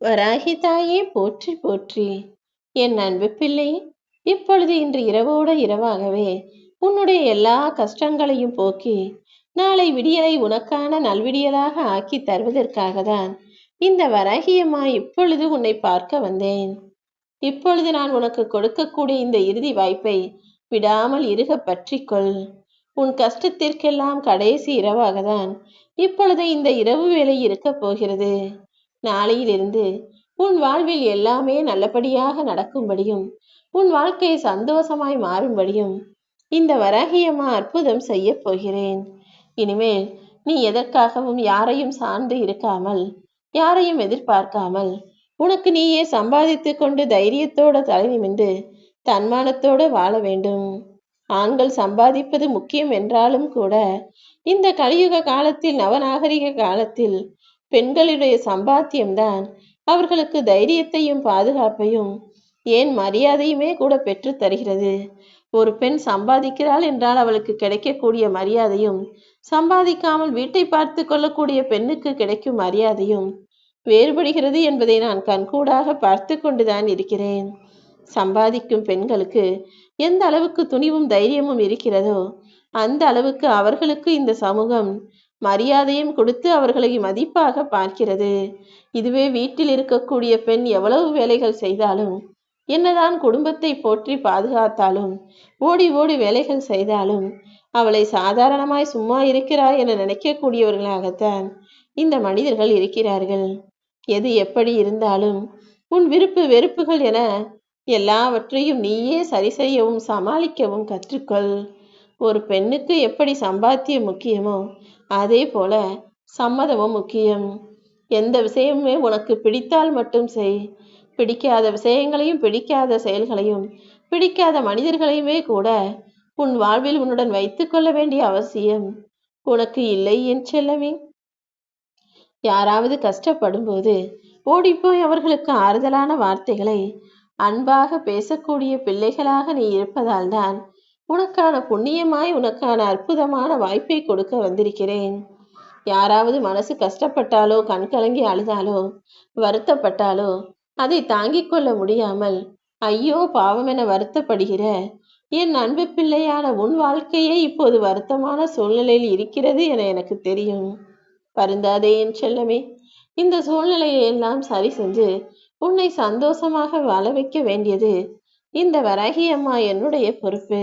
வராகி தாயே போற்றி போற்றி. என் அன்பு பிள்ளை இப்பொழுது இன்று இரவோட இரவாகவே உன்னுடைய எல்லா கஷ்டங்களையும் போக்கி நாளை விடியலை உனக்கான நல்விடியலாக ஆக்கி தருவதற்காக தான் இந்த வராகியம்மா இப்பொழுது உன்னை பார்க்க வந்தேன். இப்பொழுது நான் உனக்கு கொடுக்கக்கூடிய இந்த இறுதி வாய்ப்பை விடாமல் இருக பற்றிக்கொள். உன் கஷ்டத்திற்கெல்லாம் கடைசி இரவாக தான் இப்பொழுது இந்த இரவு வேலை இருக்கப் போகிறது. நாளையிலிருந்து உன் வாழ்வில் எல்லாமே நல்லபடியாக நடக்கும்படியும் உன் வாழ்க்கை சந்தோஷமாய் மாறும்படியும் இந்த வராகியம்மா அற்புதம் செய்ய போகிறேன். இனிமேல் நீ எதற்காகவும் யாரையும் சார்ந்து இருக்காமல் யாரையும் எதிர்பார்க்காமல் உனக்கு நீயே சம்பாதித்து கொண்டு தைரியத்தோட தலை நிமிந்து தன்மானத்தோடு வாழ வேண்டும். ஆண்கள் சம்பாதிப்பது முக்கியம் என்றாலும் கூட இந்த கலியுக காலத்தில் நவநாகரிக காலத்தில் பெண்களுடைய சம்பாத்தியம்தான். அவர்களுக்கு தைரியத்தையும் பாதுகாப்பையும் ஏன் மரியாதையுமே கூட பெற்று தருகிறது. ஒரு பெண் சம்பாதிக்கிறாள் என்றால் அவளுக்கு கிடைக்கக்கூடிய மரியாதையும் சம்பாதிக்காமல் வீட்டை பார்த்து கொள்ளக்கூடிய பெண்ணுக்கு கிடைக்கும் மரியாதையும் வேறுபடுகிறது என்பதை நான் கண்கூடாக பார்த்து கொண்டுதான் இருக்கிறேன். சம்பாதிக்கும் பெண்களுக்கு எந்த அளவுக்கு துணிவும் தைரியமும் இருக்கிறதோ அந்த அளவுக்கு அவர்களுக்கு இந்த சமூகம் மரியாதையும் கொடுத்து அவர்களை மதிப்பாக பார்க்கிறது. இதுவே வீட்டில் இருக்கக்கூடிய பெண் எவ்வளவு வேலைகள் செய்தாலும் என்னதான் குடும்பத்தை போற்றி பாதுகாத்தாலும் ஓடி ஓடி வேலைகள் செய்தாலும் அவளை சாதாரணமாய் சும்மா இருக்கிறாய் என நினைக்கக்கூடியவர்களாகத்தான் இந்த மனிதர்கள் இருக்கிறார்கள். எது எப்படி இருந்தாலும் உன் விருப்பு வெறுப்புகள் என எல்லாவற்றையும் நீயே சரி செய்யவும் சமாளிக்கவும் கற்றுக்கொள். ஒரு பெண்ணுக்கு எப்படி சம்பாத்தியம் முக்கியமோ அதே போல சம்மதமும் முக்கியம். எந்த விஷயமுமே உனக்கு பிடித்தால் மட்டும் செய். பிடிக்காத விஷயங்களையும் பிடிக்காத செயல்களையும் பிடிக்காத மனிதர்களையுமே கூட உன் வாழ்வில் உன்னுடன் வைத்துக்கொள்ள வேண்டிய அவசியம். உனக்கு இல்லை என் செல்லமே. யாராவது கஷ்டப்படும் போது ஓடிப்போய் அவர்களுக்கு ஆறுதலான வார்த்தைகளை அன்பாக பேசக்கூடிய பிள்ளைகளாக நீ இருப்பதால் தான் உனக்கான புண்ணியமாய் உனக்கான அற்புதமான வாய்ப்பை கொடுக்க வந்திருக்கிறேன். யாராவது மனசு கஷ்டப்பட்டாலோ கண் கலங்கி அழுதாலோ வருத்தப்பட்டாலோ அதை தாங்கிக் கொள்ள முடியாமல் ஐயோ பாவம் என வருத்தப்படுகிற என் அன்பு பிள்ளையான உன் வாழ்க்கையே இப்போது வருத்தமான சூழ்நிலையில் இருக்கிறது என எனக்கு தெரியும். வருந்தாதே என் செல்லமே இந்த சூழ்நிலையை எல்லாம் சரி செஞ்சு உன்னை சந்தோஷமாக வாழ வைக்க வேண்டியது இந்த வராகி அம்மா என்னுடைய பொறுப்பு.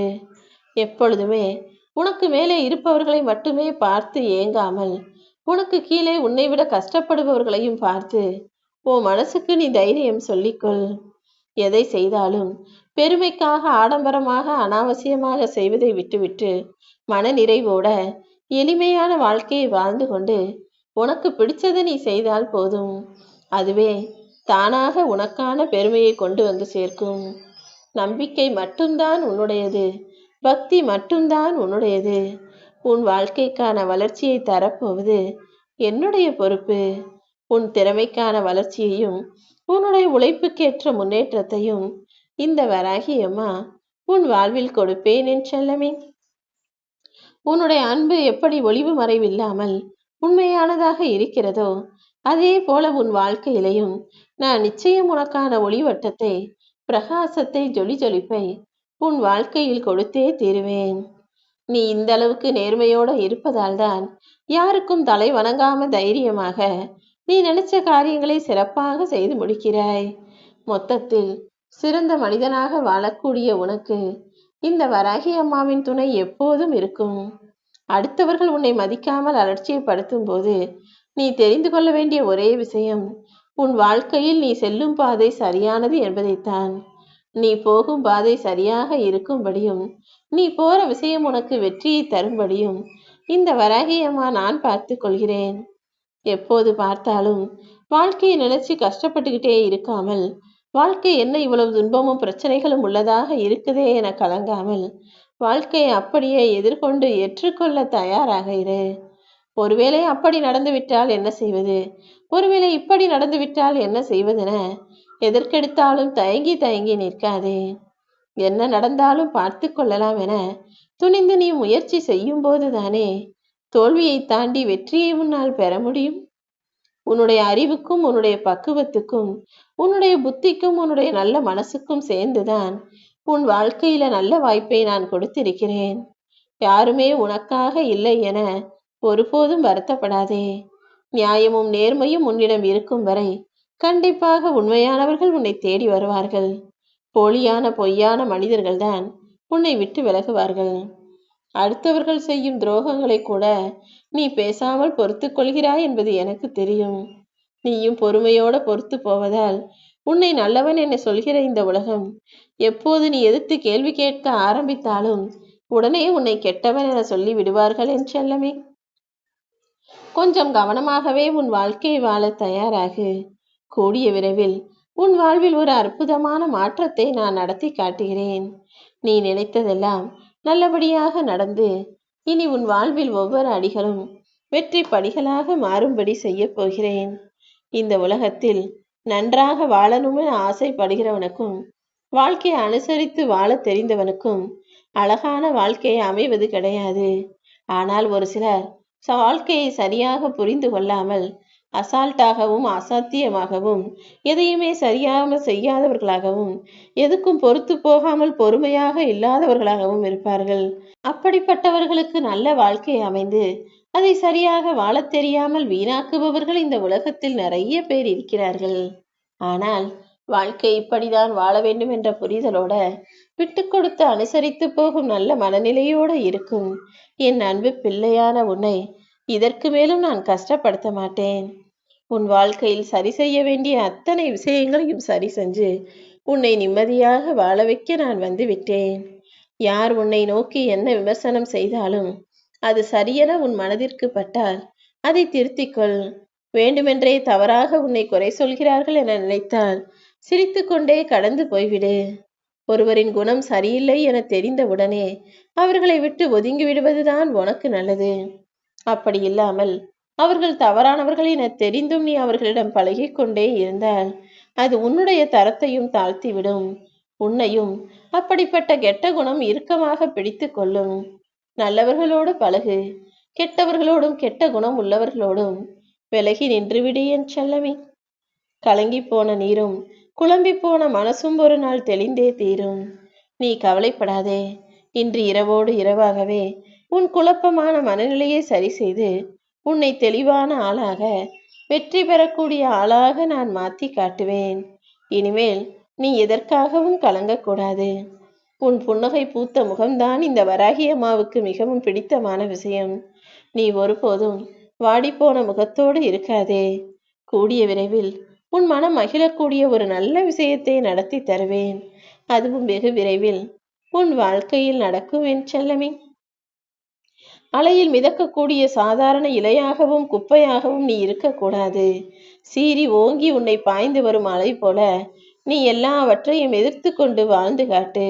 எப்பொழுதுமே உனக்கு மேலே இருப்பவர்களை மட்டுமே பார்த்து ஏங்காமல் உனக்கு கீழே உன்னை விட கஷ்டப்படுபவர்களையும் பார்த்து உன் மனசுக்கு நீ தைரியம் சொல்லிக்கொள். எதை செய்தாலும் பெருமைக்காக ஆடம்பரமாக அனாவசியமாக செய்வதை விட்டுவிட்டு மன நிறைவோட எளிமையான வாழ்க்கையை வாழ்ந்து கொண்டு உனக்கு பிடிச்சதை நீ செய்தால் போதும். அதுவே தானாக உனக்கான பெருமையை கொண்டு வந்து சேர்க்கும். நம்பிக்கை மட்டும்தான் உன்னுடையது. பக்தி மட்டும்தான் உன்னுடையது. உன் வாழ்க்கைக்கான வளர்ச்சியை தரப்போவது என்னுடைய பொறுப்பு. உன் திறமைக்கான வளர்ச்சியையும் உன்னுடைய உழைப்புக்கேற்ற முன்னேற்றத்தையும் இந்த வராகியம்மா உன் வாழ்வில் கொடுப்பேன் என் செல்லமே. உன்னுடைய அன்பு எப்படி ஒளிவு மறைவில்லாமல் உண்மையானதாக இருக்கிறதோ அதே போல உன் வாழ்க்கையிலையும் நான் நிச்சயம் உனக்கான ஒளிவட்டத்தை பிரகாசத்தை ஜொலி ஜொலிப்பை உன் வாழ்க்கையில் கொடுத்தே தீருவேன். நீ இந்த அளவுக்கு நேர்மையோட இருப்பதால் தான் யாருக்கும் தலை வணங்காம தைரியமாக நீ நினைச்ச காரியங்களை சிறப்பாக செய்து முடிக்கிறாய். மொத்தத்தில் சிறந்த மனிதனாக வாழக்கூடிய உனக்கு இந்த வராகி அம்மாவின் துணை எப்போதும் இருக்கும். அடுத்தவர்கள் உன்னை மதிக்காமல் அலட்சியப்படுத்தும் போது நீ தெரிந்து கொள்ள வேண்டிய ஒரே விஷயம் உன் வாழ்க்கையில் நீ செல்லும் பாதை சரியானது என்பதைத்தான். நீ போகும் பாதை சரியாக இருக்கும்படியும் நீ போற விஷயம் உனக்கு வெற்றியை தரும்படியும் இந்த வராகியம்மா நான் பார்த்து கொள்கிறேன். எப்போது பார்த்தாலும் வாழ்க்கையை நினைச்சு கஷ்டப்பட்டுக்கிட்டே இருக்காமல் வாழ்க்கை என்ன இவ்வளவு துன்பமும் பிரச்சனைகளும் உள்ளதாக இருக்குதே என கலங்காமல் வாழ்க்கையை அப்படியே எதிர்கொண்டு ஏற்றுக்கொள்ள தயாராக இரு. ஒருவேளை அப்படி நடந்துவிட்டால் என்ன செய்வது? ஒருவேளை இப்படி நடந்துவிட்டால் என்ன செய்வதென எதற்கெடுத்தாலும் தயங்கி தயங்கி நிற்காதே. என்ன நடந்தாலும் பார்த்து கொள்ளலாம் என துணிந்து நீ முயற்சி செய்யும் போதுதானே தோல்வியை தாண்டி வெற்றியை முன்னால் பெற முடியும். உன்னுடைய அறிவுக்கும் உன்னுடைய பக்குவத்துக்கும் உன்னுடைய புத்திக்கும் உன்னுடைய நல்ல மனசுக்கும் சேர்ந்துதான் உன் வாழ்க்கையில நல்ல வாய்ப்பை நான் கொடுத்திருக்கிறேன். யாருமே உனக்காக இல்லை என ஒருபோதும் வருத்தப்படாதே. நியாயமும் நேர்மையும் உன்னிடம் இருக்கும் வரை கண்டிப்பாக உண்மையானவர்கள் உன்னை தேடி வருவார்கள். போலியான பொய்யான மனிதர்கள்தான் உன்னை விட்டு விலகுவார்கள். அடுத்தவர்கள் செய்யும் துரோகங்களை கூட நீ பேசாமல் பொறுத்து கொள்கிறாய் என்பது எனக்கு தெரியும். நீயும் பொறுமையோட பொறுத்து போவதால் உன்னை நல்லவன் என சொல்கிற இந்த உலகம் எப்போது நீ எதிர்த்து கேள்வி கேட்க ஆரம்பித்தாலும் உடனே உன்னை கெட்டவன் என சொல்லி விடுவார்கள் என் செல்லமே. கொஞ்சம் கவனமாகவே உன் வாழ்க்கையை வாழ தயாராகு. கூடிய விரைவில் உன் வாழ்வில் ஒரு அற்புதமான மாற்றத்தை நான் நடத்தி காட்டுகிறேன். நீ நினைத்ததெல்லாம் நல்லபடியாக நடந்து இனி உன் வாழ்வில் ஒவ்வொரு அடிகளும் வெற்றி படிகளாக மாறும்படி செய்ய போகிறேன். இந்த உலகத்தில் நன்றாக வாழணும்னு ஆசைப்படுகிறவனுக்கும் வாழ்க்கையை அனுசரித்து வாழ தெரிந்தவனுக்கும் அழகான வாழ்க்கையை அமைவது கிடையாது. ஆனால் ஒரு சிலர் வாழ்க்கையை சரியாக புரிந்து கொள்ளாமல் அசால்ட்டாகவும் அசாத்தியமாகவும் எதையுமே சரியாக செய்யாதவர்களாகவும் எதுக்கும் பொறுத்து போகாமல் பொறுமையாக இல்லாதவர்களாகவும் இருப்பார்கள். அப்படிப்பட்டவர்களுக்கு நல்ல வாழ்க்கை அமைந்து அதை சரியாக வாழத் தெரியாமல் வீணாக்குபவர்கள் இந்த உலகத்தில் நிறைய பேர் இருக்கிறார்கள். ஆனால் வாழ்க்கை இப்படிதான் வாழ வேண்டும் என்ற புரிதலோட விட்டு கொடுத்து அனுசரித்து போகும் நல்ல மனநிலையோடு இருக்கும். என் அன்பு பிள்ளையான உன்னை இதற்கு மேலும் நான் கஷ்டப்படுத்த மாட்டேன். உன் வாழ்க்கையில் சரி செய்ய வேண்டிய அத்தனை விஷயங்களையும் சரி செஞ்சு உன்னை நிம்மதியாக வாழ வைக்க நான் வந்து விட்டேன். யார் உன்னை நோக்கி என்ன விமர்சனம் செய்தாலும் அது சரியென உன் மனதிற்கு பட்டால் அதை திருத்திக்கொள். வேண்டுமென்றே தவறாக உன்னை குறை சொல்கிறார்கள் என நினைத்தால் சிரித்துக்கொண்டே கடந்து போய்விடு. ஒருவரின் குணம் சரியில்லை என தெரிந்தவுடனே அவர்களை விட்டு ஒதுங்கி விடுவதுதான் உனக்கு நல்லது. அப்படி இல்லாமல் அவர்கள் தவறானவர்கள் என தெரிந்தும் நீ அவர்களிடம் பழகிக் கொண்டே இருந்தால் அது உன்னுடைய தரத்தையும் தாழ்த்திவிடும். உன்னையும் அப்படிப்பட்ட கெட்ட குணம் இறுக்கமாக பிடித்து கொள்ளும். நல்லவர்களோடு பழகு. கெட்டவர்களோடும் கெட்ட குணம் உள்ளவர்களோடும் விலகி நின்றுவிடு என் செல்லமே. கலங்கி போன நீரும் குழம்பி போன மனசும் ஒரு நாள் தெளிந்தே தீரும். நீ கவலைப்படாதே. இன்று இரவோடு இரவாகவே உன் குழப்பமான மனநிலையை சரி செய்து உன்னை தெளிவான ஆளாக வெற்றி பெறக்கூடிய ஆளாக நான் மாத்தி காட்டுவேன். இனிமேல் நீ எதற்காகவும் கலங்கக்கூடாது. உன் புன்னகை பூத்த முகம்தான் இந்த வராகி அம்மாவுக்கு மிகவும் பிடித்தமான விஷயம். நீ ஒருபோதும் வாடிப்போன முகத்தோடு இருக்காதே. கூடிய விரைவில் உன் மனம் மகிழக்கூடிய ஒரு நல்ல விஷயத்தை நடத்தி தருவேன். அதுவும் வெகு விரைவில் உன் வாழ்க்கையில் நடக்கும் என் செல்லமே. அலையில் மிதக்கக்கூடிய சாதாரண இலையாகவும் குப்பையாகவும் நீ இருக்கக்கூடாது. சீறி ஓங்கி உன்னை பாய்ந்து வரும் அலை போல நீ எல்லாவற்றையும் எதிர்த்து கொண்டு வாழ்ந்து காட்டு.